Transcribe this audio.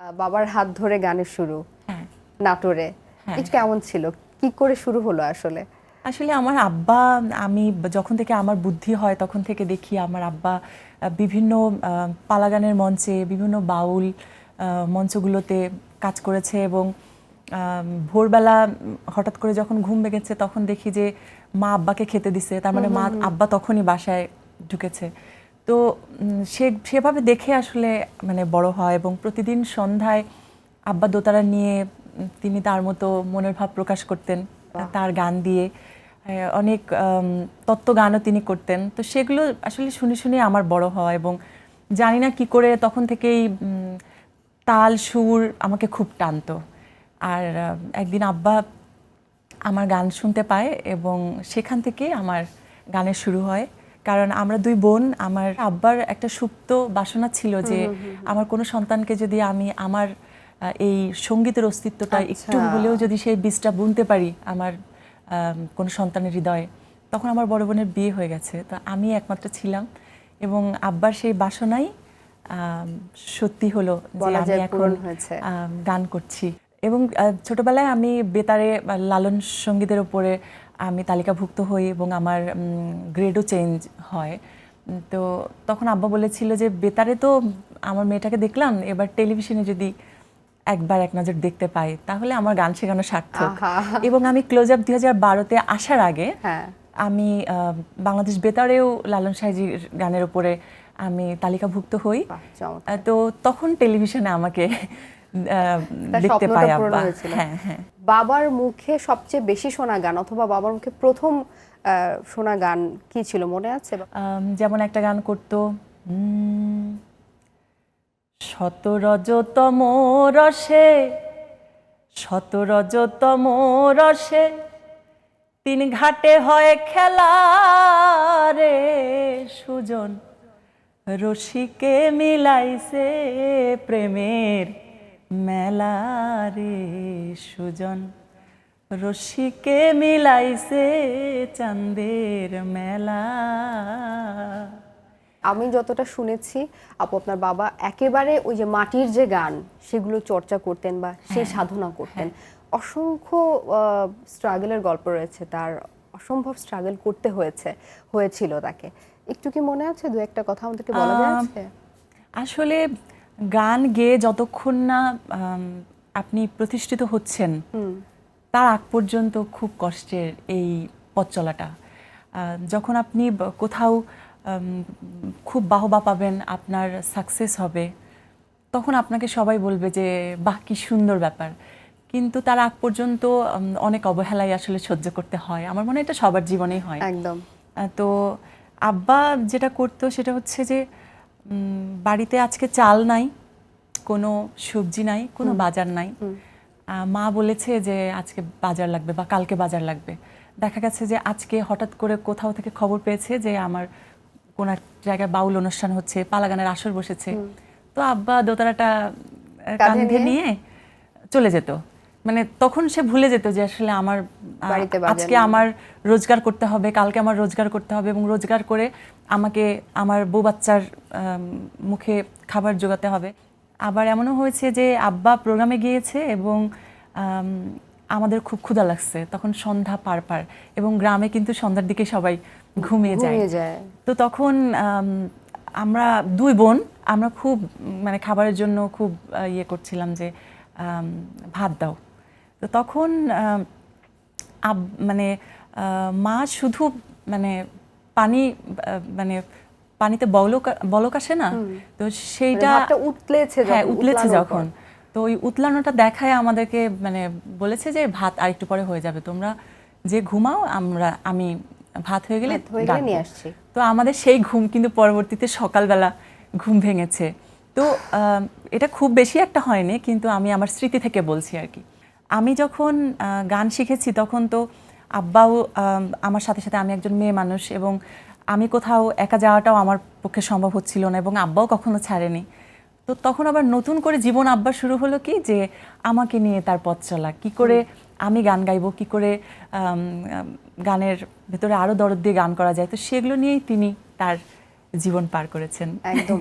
বাবার হাত ধরে গানের শুরু হ্যাঁ। নাটোরে। হ্যাঁ। এটা কেমন ছিল? কি করে শুরু হলো আসলে? আসলে আমার আব্বা আমি যখন থেকে আমার বুদ্ধি হয় তখন থেকে দেখি আমার আব্বা বিভিন্ন পালাগানের মঞ্চে বিভিন্ন বাউল মঞ্চগুলোতে কাজ করেছে এবং ভোরবেলা হঠাৎ করে যখন ঘুম ভেঙেছে তখন দেখি যে মা আব্বাকে খেতে দিছে। তার মানে মা আব্বা তখনই বাসায় ঢুকেছে। তো সে সেভাবে দেখে আসলে মানে বড় হয় এবং প্রতিদিন সন্ধ্যায় আব্বা দোতারা নিয়ে তিনি তার মতো মনের ভাব প্রকাশ করতেন তার গান দিয়ে। অনেক তত্ত্ব গানও তিনি করতেন। তো সেগুলো আসলে শুনে শুনে আমার বড় হওয়া এবং জানি না কি করে তখন থেকেই তাল সুর আমাকে খুব টানতো। আর একদিন আব্বা আমার গান শুনতে পায় এবং সেখান থেকে আমার গানের শুরু হয়। কারণ আমরা দুই বোন আমার আব্বার একটা সুপ্ত বাসনা ছিল যে আমার কোনো সন্তানকে যদি আমি আমার এই সঙ্গীতের অস্তিত্বটা একটু আচ্ছা। হলেও যদি সেই বীজটা বুনতে পারি আমার কোনো সন্তানের হৃদয়ে তখন আমার বড় বোনের বিয়ে হয়ে গেছে। তো আমি একমাত্র ছিলাম এবং আব্বার সেই বাসনাই সত্যি হলো যে আমি এখন গান করছি। এবং ছোটবেলায় আমি বেতারে লালন সঙ্গীতের ওপরে আমি তালিকাভুক্ত হই এবং আমার গ্রেডও চেঞ্জ হয়। তো তখন আব্বা বলেছিল যে বেতারে তো আমার মেয়েটাকে দেখলাম এবার টেলিভিশনে যদি একবার এক নজর দেখতে পাই তাহলে আমার গান শেখানো সার্থক। এবং আমি ক্লোজ আপ দুই হাজার বারোতে আসার আগে হ্যাঁ। আমি বাংলাদেশ বেতারেও লালন সাহেজির গানের উপরে আমি তালিকাভুক্ত হই। তো তখন টেলিভিশনে আমাকে দেখতে পাই আব্বা। হ্যাঁ হ্যাঁ। বাবার মুখে সবচেয়ে বেশি শোনা গান অথবা বাবার মুখে প্রথম শোনা গান কি ছিল মনে আছে? যেমন একটা গান করতো উম, শত রজতম রসে শত রজতম রসে তিন ঘাটে হয় খেলা রে সুজন। রসিকে মিলাইছে প্রেমের মেলা রে সুজন। রসিকে মিলাইছে চাঁদের মেলা। আমি যতটা শুনেছি আপু আপনার বাবা একেবারে ওই যে মাটির যে গান সেগুলো চর্চা করতেন বা সেই সাধনা করতেন। অসংখ্য স্ট্রাগলের গল্প রয়েছে তার অসম্ভব স্ট্রাগল করতে হয়েছে হয়েছিল তাকে। একটু কি মনে আছে? দু একটা কথা আমাদেরকে বলা যাচ্ছে আসলে গান গেয়ে যতক্ষণ না আপনি প্রতিষ্ঠিত হচ্ছেন তার আগ পর্যন্ত খুব কষ্টের এই পথ চলাটা। যখন আপনি কোথাও খুব বাহবা পাবেন আপনার সাকসেস হবে তখন আপনাকে সবাই বলবে যে বাহ কি সুন্দর ব্যাপার। কিন্তু তার আগ পর্যন্ত অনেক অবহেলাই আসলে সহ্য করতে হয়। আমার মনে হয় এটা সবার জীবনেই হয়। একদম। তো আব্বা যেটা করতো সেটা হচ্ছে যে বাড়িতে আজকে চাল নাই কোনো সবজি নাই কোনো বাজার নাই। মা বলেছে যে আজকে বাজার লাগবে বা কালকে বাজার লাগবে। দেখা গেছে যে আজকে হঠাৎ করে কোথাও থেকে খবর পেয়েছে যে আমার কোন এক জায়গায় বাউল অনুষ্ঠান হচ্ছে পালাগানের আসর বসেছে। তো আব্বা দোতারাটা কাঁধে? নিয়ে চলে যেত। মানে তখন সে ভুলে যেত যে আসলে আমার আজকে আমার রোজগার করতে হবে কালকে আমার রোজগার করতে হবে এবং রোজগার করে আমাকে আমার বউ বাচ্চার মুখে খাবার জোগাতে হবে। আবার এমনও হয়েছে যে আব্বা প্রোগ্রামে গিয়েছে এবং আম, আমাদের খুব ক্ষুধা লাগছে। তখন সন্ধ্যা পার পার এবং গ্রামে কিন্তু সন্ধ্যার দিকে সবাই ঘুমিয়ে যায়। তো তখন আম, আমরা দুই বোন আমরা খুব মানে খাবারের জন্য খুব ইয়ে করছিলাম যে ভাত দাও। তো তখন মানে আহ, মা শুধু মানে পানি মানে পানিতে বলক বলক আসে না? তো মানে সেইটা ভাবটা উতলেছে হ্যাঁ যখন, উতলেছে যখন। তো ওই উতলানোটা দেখায় আমাদেরকে মানে বলেছে যে ভাত আরেকটু পরে হয়ে যাবে। তোমরা যে ঘুমাও আমরা আমি ভাত হয়ে গেলে। নিয়ে আসছি। তো আমাদের সেই ঘুম কিন্তু পরবর্তীতে সকালবেলা ঘুম ভেঙেছে। তো আহ, এটা খুব বেশি একটা হয়নি কিন্তু আমি আমার স্মৃতি থেকে বলছি আর কি। আমি যখন গান শিখেছি তখন তো আব্বাও আমার সাথে সাথে আমি একজন মেয়ে মানুষ এবং আমি কোথাও একা যাওয়াটাও আমার পক্ষে সম্ভব হচ্ছিল না এবং আব্বাও কখনো ছাড়েনি। তো তখন আবার নতুন করে জীবন আব্বা শুরু হলো কি যে আমাকে নিয়ে তার পথ চলা। কী করে আমি গান গাইবো, কি করে গানের ভেতরে আরও দরদ দিয়ে গান করা যায়। তো সেগুলো নিয়েই তিনি তার জীবন পার করেছেন। একদম।